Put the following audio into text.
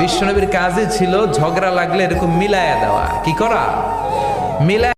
বিশ্বনবীর কাজে ছিল ঝগড়া লাগলে এরকম মিলায়া দেওয়া। কি করা? মিলায়